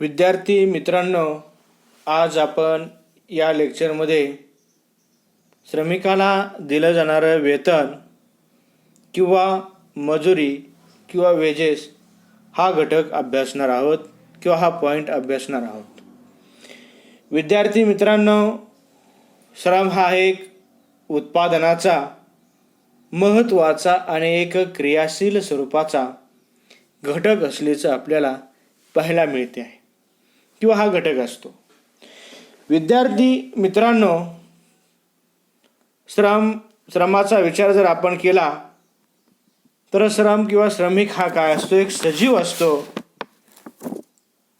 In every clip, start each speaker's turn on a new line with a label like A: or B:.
A: विद्यार्थी मित्रांनो आज आपण या लेक्चरमध्ये श्रमिकाला दिलं जाणारं वेतन किंवा मजुरी किंवा वेजेस हा घटक अभ्यासणार आहोत किंवा हा पॉईंट अभ्यासणार आहोत. विद्यार्थी मित्रांनो श्रम हा एक उत्पादनाचा महत्त्वाचा आणि एक क्रियाशील स्वरूपाचा घटक असल्याचं आपल्याला पाहायला मिळते आहे. किंवा हा घटक असतो. विद्यार्थी मित्रांनो श्रम श्रमाचा विचार जर आपण केला तर श्रम किंवा श्रमिक हा काय असतो? एक सजीव असतो.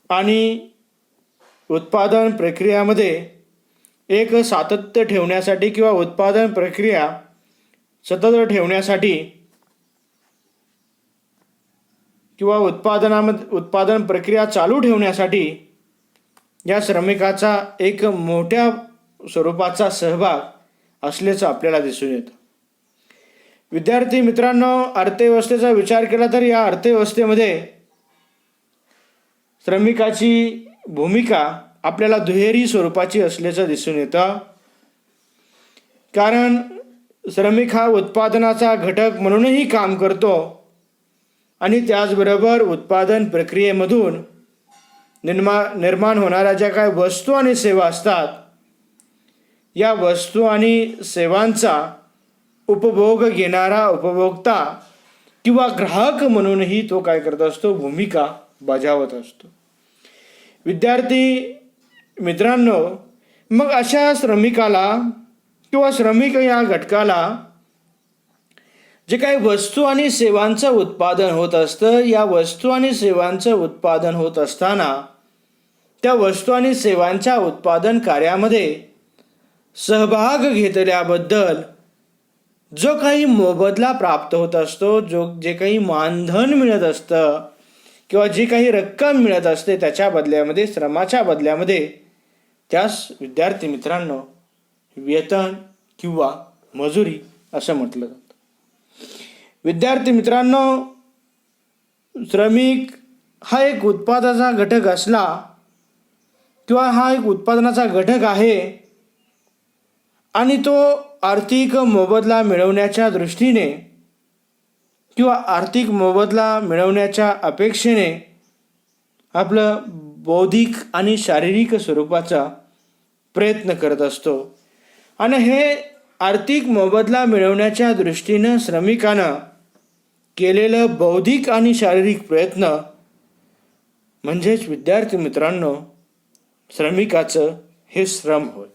A: आणि उत्पादन प्रक्रियामध्ये एक सातत्य ठेवण्यासाठी किंवा उत्पादन प्रक्रिया सतत ठेवण्यासाठी किंवा उत्पादनामध्ये उत्पादन प्रक्रिया चालू ठेवण्यासाठी या श्रमिकाचा एक मोठ्या स्वरूपाचा सहभाग असल्याचं आपल्याला दिसून येतं. विद्यार्थी मित्रांनो अर्थव्यवस्थेचा विचार केला तर या अर्थव्यवस्थेमध्ये श्रमिकाची भूमिका आपल्याला दुहेरी स्वरूपाची असल्याचं दिसून येतं. कारण श्रमिक हा उत्पादनाचा घटक म्हणूनही काम करतो आणि त्याचबरोबर उत्पादन प्रक्रियेमधून निर्मा निर्माण होणाऱ्या ज्या काही वस्तू आणि सेवा असतात या वस्तू आणि सेवांचा उपभोग घेणारा उपभोक्ता किंवा ग्राहक म्हणूनही तो काय करत असतो? भूमिका बजावत असतो. विद्यार्थी मित्रांनो मग अशा श्रमिकाला किंवा श्रमिक या घटकाला जे काही वस्तू आणि सेवांचं उत्पादन होत असतं या वस्तू आणि सेवांचं उत्पादन होत असताना त्या वस्तू आणि सेवांच्या उत्पादन कार्यामध्ये सहभाग घेतल्याबद्दल जो काही मोबदला प्राप्त होत असतो जो जे काही मानधन मिळत असतं किंवा जी काही रक्कम मिळत असते त्याच्या बदल्यामध्ये श्रमाच्या बदल्यामध्ये त्यास विद्यार्थी मित्रांनो वेतन किंवा मजुरी असं म्हटलं जातं. विद्यार्थी मित्रांनो श्रमिक हा एक उत्पादनाचा घटक असला किंवा हा एक उत्पादनाचा घटक आहे आणि तो आर्थिक मोबदला मिळवण्याच्या दृष्टीने किंवा आर्थिक मोबदला मिळवण्याच्या अपेक्षेने आपलं बौद्धिक आणि शारीरिक स्वरूपाचा प्रयत्न करत असतो. आणि हे आर्थिक मोबदला मिळवण्याच्या दृष्टीनं श्रमिकानं केलेलं बौद्धिक आणि शारीरिक प्रयत्न म्हणजेच विद्यार्थी मित्रांनो श्रमिकाचं हे श्रम होय.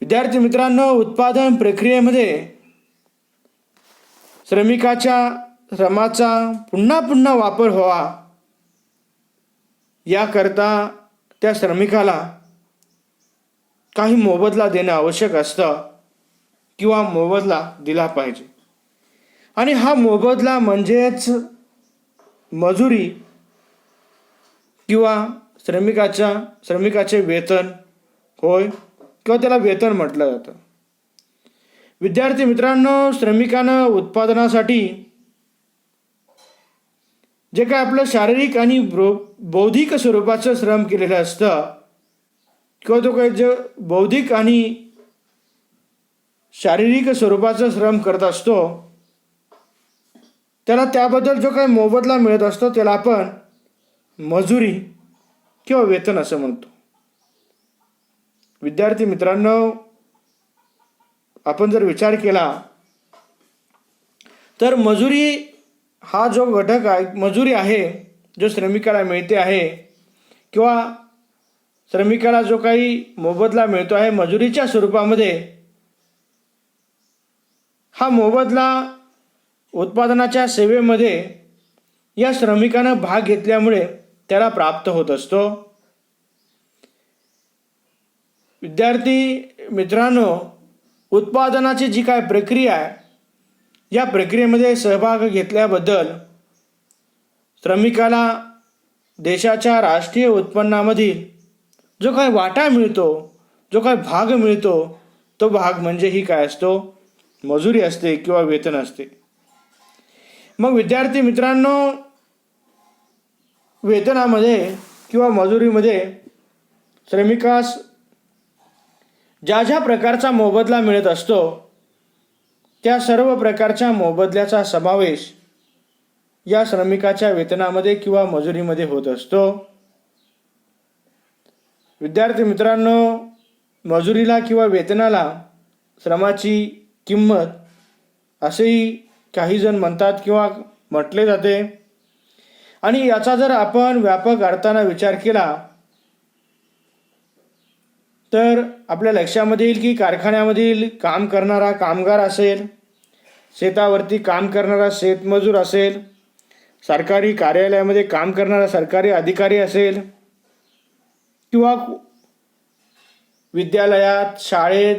A: विद्यार्थी मित्रांनो उत्पादन प्रक्रियेमध्ये श्रमिकाच्या श्रमाचा पुन्हा पुन्हा वापर व्हावा. याकरता त्या श्रमिकाला काही मोबदला देणं आवश्यक असतं किंवा मोबदला दिला पाहिजे. आणि हा मोबदला म्हणजेच मजुरी किंवा श्रमिकाच्या श्रमिकाचे वेतन होय किंवा त्याला वेतन म्हटलं जातं. विद्यार्थी मित्रांनो श्रमिकानं उत्पादनासाठी जे काय आपलं शारीरिक आणि ब्रो बौद्धिक स्वरूपाचं श्रम केलेलं असतं किंवा तो काही जे बौद्धिक आणि शारीरिक स्वरूपाचं श्रम करत असतो त्याला त्याबद्दल जो काही मोबदला मिळत असतो त्याला आपण मजुरी किंवा वेतन असं म्हणतो. विद्यार्थी मित्रांनो आपण जर विचार केला तर मजुरी हा जो घटक आहे मजुरी आहे जो श्रमिकाला मिळते आहे किंवा श्रमिकाला जो काही मोबदला मिळतो आहे मजुरीच्या स्वरूपामध्ये हा मोबदला उत्पादनाच्या सेवेमध्ये या श्रमिकानं भाग घेतल्यामुळे त्याला प्राप्त होत असतो. विद्यार्थी मित्रांनो उत्पादनाची जी काय प्रक्रिया आहे या प्रक्रियेमध्ये सहभाग घेतल्याबद्दल श्रमिकाला देशाच्या राष्ट्रीय उत्पन्नामधील जो काय वाटा मिळतो जो काय भाग मिळतो तो भाग म्हणजे ही काय असतो? मजुरी असते किंवा वेतन असते. मग विद्यार्थी मित्रांनो वेतनामध्ये किंवा मजुरीमध्ये श्रमिकास ज्या ज्या प्रकारचा मोबदला मिळत असतो त्या सर्व प्रकारच्या मोबदल्याचा समावेश या श्रमिकाच्या वेतनामध्ये किंवा मजुरीमध्ये होत असतो. विद्यार्थी मित्रांनो मजुरीला किंवा वेतनाला श्रमाची किंमत असेही काही जण म्हणतात किंवा म्हटले जाते. आणि याचा जर आपण व्यापक अर्थानं विचार केला तर आपल्या लक्षामध्ये येईल की कारखान्यामधील काम करणारा कामगार असेल शेतावरती काम करणारा शेतमजूर असेल सरकारी कार्यालयामध्ये काम करणारा सरकारी अधिकारी असेल किंवा विद्यालयात शाळेत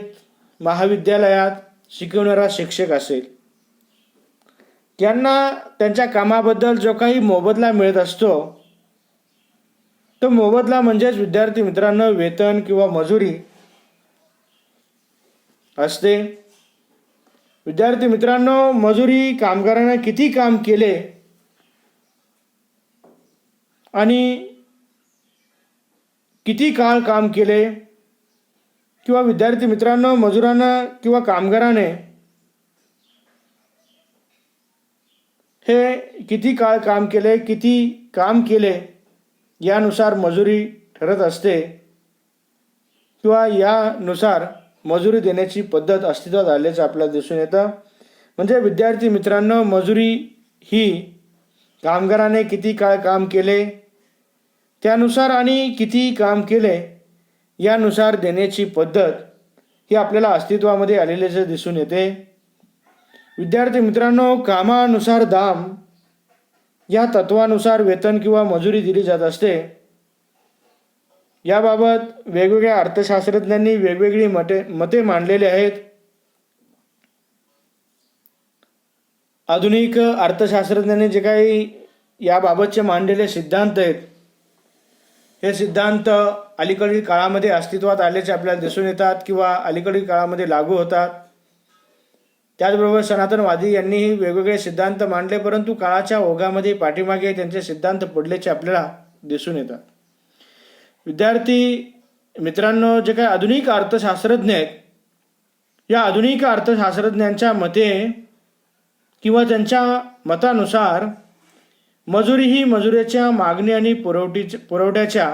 A: महाविद्यालयात शिकवणारा शिक्षक असेल. यांना त्यांच्या कामाबद्दल जो काही मोबदला मिळत असतो तो मोबदला म्हणजेच विद्यार्थी मित्रांनो वेतन किंवा मजुरी असते. विद्यार्थी मित्रांनो मजुरी कामगारांना किती काम केले आणि किती काळ काम केले किंवा विद्यार्थी मित्रांनो मजुरांना किंवा कामगाराने हे किती काळ काम केले किती काम केले यानुसार मजुरी ठरत असते किंवा यानुसार मजुरी देण्याची पद्धत अस्तित्वात आल्याचं आपल्याला दिसून येतं. म्हणजे विद्यार्थी मित्रांनो मजुरी ही कामगाराने किती काळ काम केले त्यानुसार आणि किती काम केले यानुसार देण्याची पद्धत ही आपल्याला अस्तित्वामध्ये आलेल्याचं दिसून येते. विद्यार्थी मित्रांनो कामानुसार दाम या तत्वानुसार वेतन किंवा मजुरी दिली जात असते. याबाबत वेगवेगळ्या अर्थशास्त्रज्ञांनी वेगवेगळी मते मते मांडलेली आहेत. आधुनिक अर्थशास्त्रज्ञांनी जे काही याबाबतचे मांडलेले सिद्धांत आहेत हे सिद्धांत अलीकडील काळामध्ये अस्तित्वात आल्याचे आपल्याला दिसून येतात किंवा अलीकडील काळामध्ये लागू होतात. त्याचबरोबर सनातनवादी यांनीही वेगवेगळे सिद्धांत मांडले परंतु काळाच्या ओघामध्ये पाठीमागे त्यांचे सिद्धांत पडल्याचे आपल्याला दिसून येतात. विद्यार्थी मित्रांनो जे काही आधुनिक अर्थशास्त्रज्ञ आहेत या आधुनिक अर्थशास्त्रज्ञांच्या मते किंवा त्यांच्या मतानुसार मजुरी ही मजुरीच्या मागणी आणि पुरवठीच पुरवठ्याच्या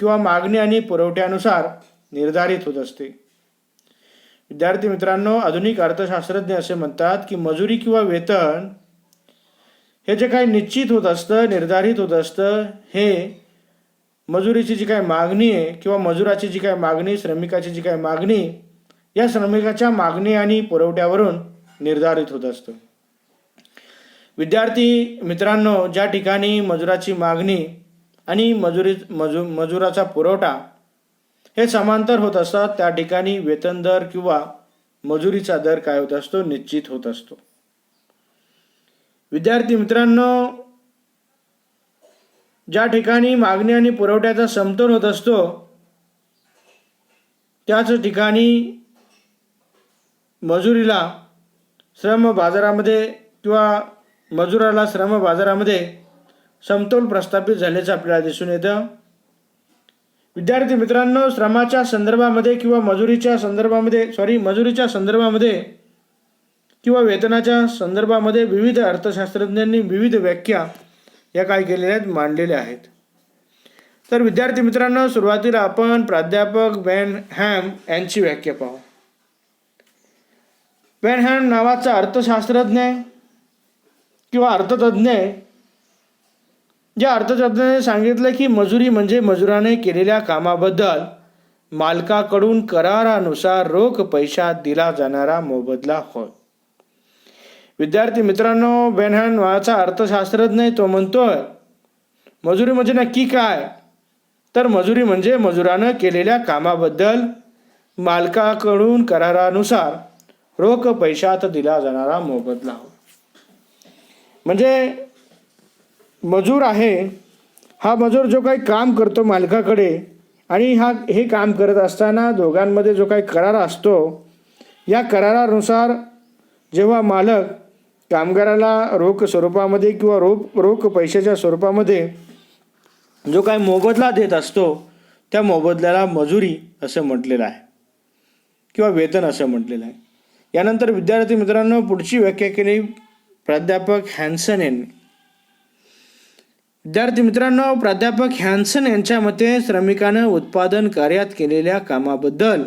A: किंवा मागणी आणि पुरवठ्यानुसार निर्धारित होत असते. विद्यार्थी मित्रांनो आधुनिक अर्थशास्त्रज्ञ असे म्हणतात की मजुरी किंवा वेतन हे जे काही निश्चित होत असतं निर्धारित होत असतं हे मजुरीची जी काही मागणी आहे किंवा मजुराची जी काही मागणी श्रमिकाची जी काही मागणी या श्रमिकाच्या मागणी आणि पुरवठ्यावरून निर्धारित होत असतं. विद्यार्थी मित्रांनो ज्या ठिकाणी मजुराची मागणी आणि मजुरी मजु मजुराचा पुरवठा हे समांतर होत असतात. त्या ठिकाणी वेतन दर किंवा मजुरीचा दर काय होत असतो? निश्चित होत असतो. विद्यार्थी मित्रांनो ज्या ठिकाणी मागणी आणि पुरवठ्याचा समतोल होत असतो त्याच ठिकाणी मजुरीला श्रम बाजारामध्ये किंवा मजुराला श्रम बाजारामध्ये समतोल प्रस्थापित झाल्याचं आपल्याला दिसून येतं. विद्यार्थी मित्रांनो श्रमाच्या संदर्भामध्ये किंवा मजुरीच्या संदर्भामध्ये सॉरी मजुरीच्या संदर्भामध्ये किंवा वेतनाच्या संदर्भामध्ये विविध अर्थशास्त्रज्ञांनी विविध व्याख्या या काय केलेल्या आहेत मांडलेल्या आहेत. तर विद्यार्थी मित्रांनो सुरुवातीला आपण प्राध्यापक वॅन हॅम यांची व्याख्या पाहू. वॅन हॅम नावाचा अर्थशास्त्रज्ञ किंवा अर्थतज्ञ ज्या अर्थतज्ज्ञाने सांगितलं की मजुरी म्हणजे मजुराने केलेल्या कामाबद्दल मालकाकडून करारानुसार रोख पैशात दिला जाणारा मोबदला होय. विद्यार्थी मित्रांनो बेनहॅन वाचा अर्थशास्त्रज्ञ तो म्हणतोय मजुरी म्हणजे नक्की काय? तर मजुरी म्हणजे मजुरानं केलेल्या कामाबद्दल मालकाकडून करारानुसार रोख पैशात दिला जाणारा मोबदला होय. म्हणजे मजूर आहे हा मजूर जो काही काम करतो मालकाकडे आणि हा हे काम करत असताना दोघांमध्ये जो काही करार असतो या करारानुसार जेव्हा मालक कामगाराला रोख स्वरूपामध्ये किंवा रोख रोख पैशाच्या स्वरूपामध्ये जो काय मोबदला देत असतो त्या मोबदल्याला मजुरी असं म्हटलेलं आहे किंवा वेतन असं म्हटलेलं आहे. यानंतर विद्यार्थी मित्रांनो पुढची व्याख्या केली प्राध्यापक हॅन्सन यांनी विद्यार्थी मित्रांनो प्राध्यापक हॅन्सन यांच्या मते श्रमिकानं उत्पादन कार्यात केलेल्या कामाबद्दल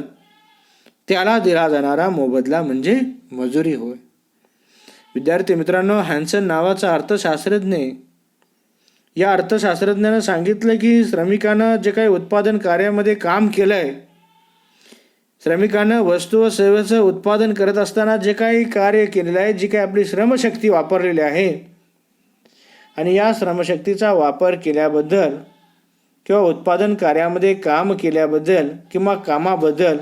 A: त्याला दिला जाणारा मोबदला म्हणजे मजुरी होय. विद्यार्थी मित्रांनो हॅन्सन नावाचा अर्थशास्त्रज्ञ या अर्थशास्त्रज्ञानं सांगितलं की श्रमिकानं जे काही उत्पादन कार्यामध्ये काम केलं आहे श्रमिकानं वस्तू व सेवेचं उत्पादन करत असताना जे काही कार्य केलेलं आहे जी काही आपली श्रमशक्ती वापरलेली आहे आणि या श्रमशक्तीचा वापर केल्याबद्दल किंवा उत्पादन कार्यामध्ये काम केल्याबद्दल किंवा कामाबद्दल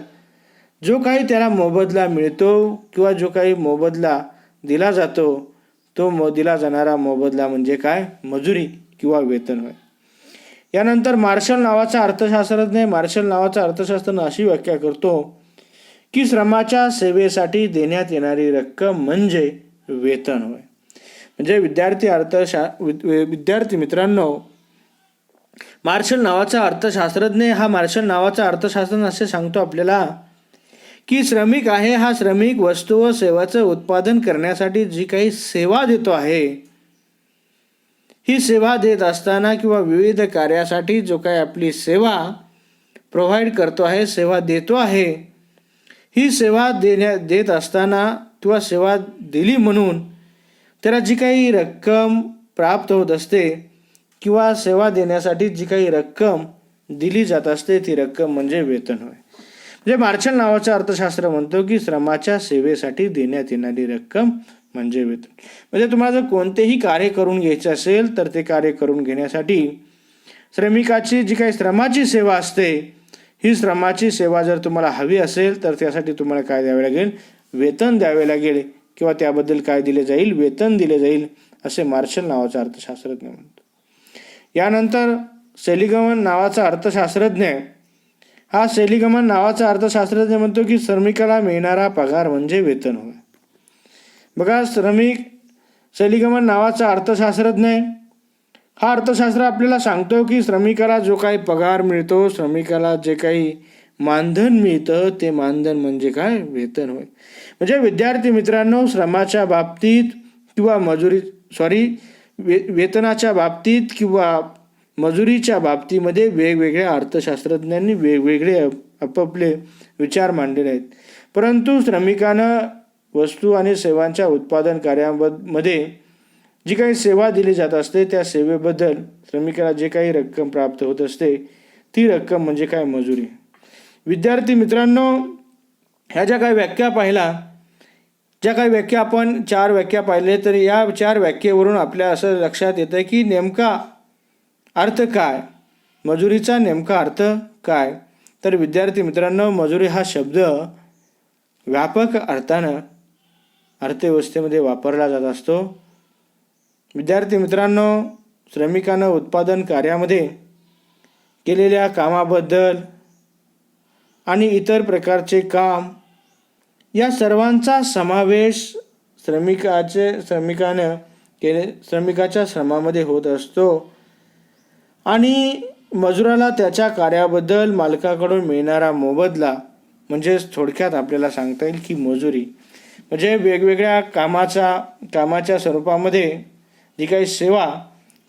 A: जो काही त्याला मोबदला मिळतो किंवा जो काही मोबदला दिला जातो तो मो दिला जाणारा मोबदला म्हणजे काय? मजुरी किंवा वेतन होय. यानंतर मार्शल नावाचा अर्थशास्त्रज्ञ मार्शल नावाचा अर्थशास्त्रज्ञ अशी व्याख्या करतो की श्रमाच्या सेवेसाठी देण्यात येणारी रक्कम म्हणजे वेतन होय. म्हणजे विद्यार्थी अर्थशा विद्यार्थी मित्रांनो मार्शल नावाचा अर्थशास्त्रज्ञ हा मार्शल नावाचा अर्थशास्त्रज्ञ असे सांगतो आपल्याला की श्रमिक आहे हा श्रमिक वस्तू व सेवाचं उत्पादन करण्यासाठी जी काही सेवा देतो आहे ही सेवा देत असताना किंवा विविध कार्यासाठी जो काही आपली सेवा प्रोव्हाइड करतो आहे सेवा देतो आहे ही सेवा देण्या देत असताना किंवा सेवा दिली म्हणून त्याला जी काही रक्कम प्राप्त होत असते किंवा सेवा देण्यासाठी जी काही रक्कम दिली जात असते ती रक्कम म्हणजे वेतन होय. म्हणजे मार्शल नावाचं अर्थशास्त्र म्हणतो की श्रमाच्या सेवेसाठी देण्यात येणारी रक्कम म्हणजे वेतन. म्हणजे तुम्हाला जर कोणतेही कार्य करून घ्यायचे असेल तर ते कार्य करून घेण्यासाठी श्रमिकाची जी काही श्रमाची सेवा असते ही श्रमाची सेवा जर तुम्हाला हवी असेल तर त्यासाठी तुम्हाला काय द्यावे लागेल? वेतन द्यावे लागेल. किंवा त्याबद्दल काय दिले जाईल? वेतन दिले जाईल असे मार्शल नावाचा अर्थशास्त्रज्ञ म्हणतो यानंतर सेलिगमन नावाचा अर्थशास्त्रज्ञ. हा सेलिगमन नावाचा अर्थशास्त्रज्ञ म्हणतो की श्रमिकाला मिळणारा पगार म्हणजे वेतन होय. बघा श्रमिक सेलिगमन नावाचा अर्थशास्त्रज्ञ हा अर्थशास्त्र आपल्याला सांगतो की श्रमिकाला जो काही पगार मिळतो श्रमिकाला जे काही मानधन मिळतं ते मानधन म्हणजे काय? वेतन होय. म्हणजे विद्यार्थी मित्रांनो श्रमाच्या बाबतीत किंवा मजुरी सॉरी वे वेतनाच्या बाबतीत किंवा मजुरीच्या बाबतीमध्ये वेगवेगळ्या अर्थशास्त्रज्ञांनी वेगवेगळे आपापले विचार मांडलेले आहेत. परंतु श्रमिकानं वस्तू आणि सेवांच्या उत्पादन कार्यामध्ये जी काही सेवा दिली जात असते त्या सेवेबद्दल श्रमिकाला जे काही रक्कम प्राप्त होत असते ती रक्कम म्हणजे काय? मजुरी. विद्यार्थी मित्रांनो ह्या ज्या काही व्याख्या पाहिला ज्या काही व्याख्या आपण चार व्याख्या पाहिले तर या चार व्याख्येवरून आपल्या असं लक्षात येतं की नेमका अर्थ काय? मजुरीचा नेमका अर्थ काय? तर विद्यार्थी मित्रांनो मजुरी हा शब्द व्यापक अर्थानं अर्थव्यवस्थेमध्ये वापरला जात असतो. विद्यार्थी मित्रांनो श्रमिकानं उत्पादन कार्यामध्ये केलेल्या कामाबद्दल आणि इतर प्रकारचे काम या सर्वांचा समावेश श्रमिकाचे श्रमिकानं केले श्रमिकाच्या श्रमामध्ये होत असतो. आणि मजुराला त्याच्या कार्याबद्दल मालकाकडून मिळणारा मोबदला म्हणजेच थोडक्यात आपल्याला सांगता येईल की मजुरी. म्हणजे वेगवेगळ्या कामाचा कामाच्या स्वरूपामध्ये जी काही सेवा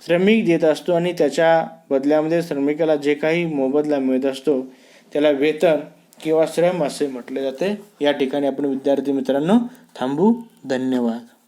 A: श्रमिक देत असतो आणि त्याच्या बदल्यामध्ये श्रमिकाला जे काही मोबदला मिळत असतो त्याला वेतन किंवा श्रम असे म्हटले जाते. या ठिकाणी आपण विद्यार्थी मित्रांनो थांबू. धन्यवाद.